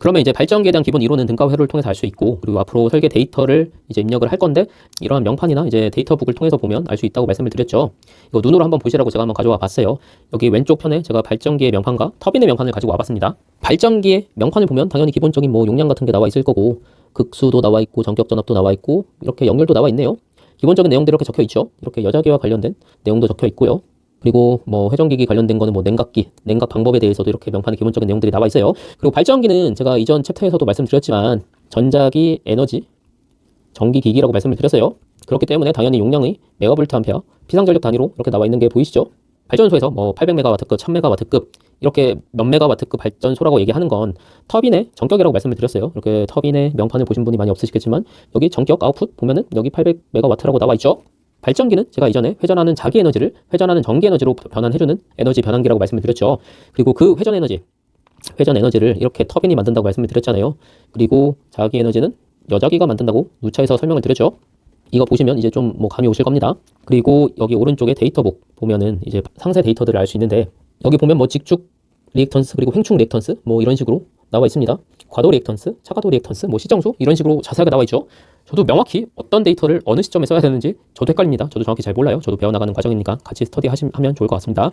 그러면 이제 발전기에 대한 기본 이론은 등가 회로를 통해서 알 수 있고 그리고 앞으로 설계 데이터를 이제 입력을 할 건데 이러한 명판이나 이제 데이터북을 통해서 보면 알 수 있다고 말씀을 드렸죠. 이거 눈으로 한번 보시라고 제가 한번 가져와 봤어요. 여기 왼쪽 편에 제가 발전기의 명판과 터빈의 명판을 가지고 와봤습니다. 발전기의 명판을 보면 당연히 기본적인 뭐 용량 같은 게 나와 있을 거고 극수도 나와 있고 전격 전압도 나와 있고 이렇게 연결도 나와 있네요. 기본적인 내용들이 이렇게 적혀 있죠. 이렇게 여자기와 관련된 내용도 적혀 있고요. 그리고 뭐 회전기기 관련된 거는 뭐 냉각기, 냉각 방법에 대해서도 이렇게 명판에 기본적인 내용들이 나와 있어요. 그리고 발전기는 제가 이전 챕터에서도 말씀드렸지만 전자기 에너지 전기 기기라고 말씀을 드렸어요. 그렇기 때문에 당연히 용량의 메가볼트 암페어 피상전력 단위로 이렇게 나와 있는 게 보이시죠? 발전소에서 뭐 800메가와트급, 1000메가와트급 이렇게 몇 메가와트급 발전소라고 얘기하는 건 터빈의 전격이라고 말씀을 드렸어요. 이렇게 터빈의 명판을 보신 분이 많이 없으시겠지만 여기 전격 아웃풋 보면은 여기 800메가와트라고 나와 있죠. 발전기는 제가 이전에 회전하는 자기 에너지를 회전하는 전기 에너지로 변환해주는 에너지 변환기라고 말씀을 드렸죠. 그리고 그 회전 에너지, 회전 에너지를 이렇게 터빈이 만든다고 말씀을 드렸잖아요. 그리고 자기 에너지는 여자기가 만든다고 누차에서 설명을 드렸죠. 이거 보시면 이제 좀 뭐 감이 오실 겁니다. 그리고 여기 오른쪽에 데이터북 보면은 이제 상세 데이터들을 알 수 있는데 여기 보면 뭐 직축 리액턴스 그리고 횡축 리액턴스 뭐 이런 식으로 나와 있습니다. 과도 리액턴스, 차과도 리액턴스, 뭐 시정수 이런 식으로 자세하게 나와 있죠. 저도 명확히 어떤 데이터를 어느 시점에 써야 되는지 저도 헷갈립니다. 저도 정확히 잘 몰라요. 저도 배워나가는 과정이니까 같이 스터디 하시면 좋을 것 같습니다.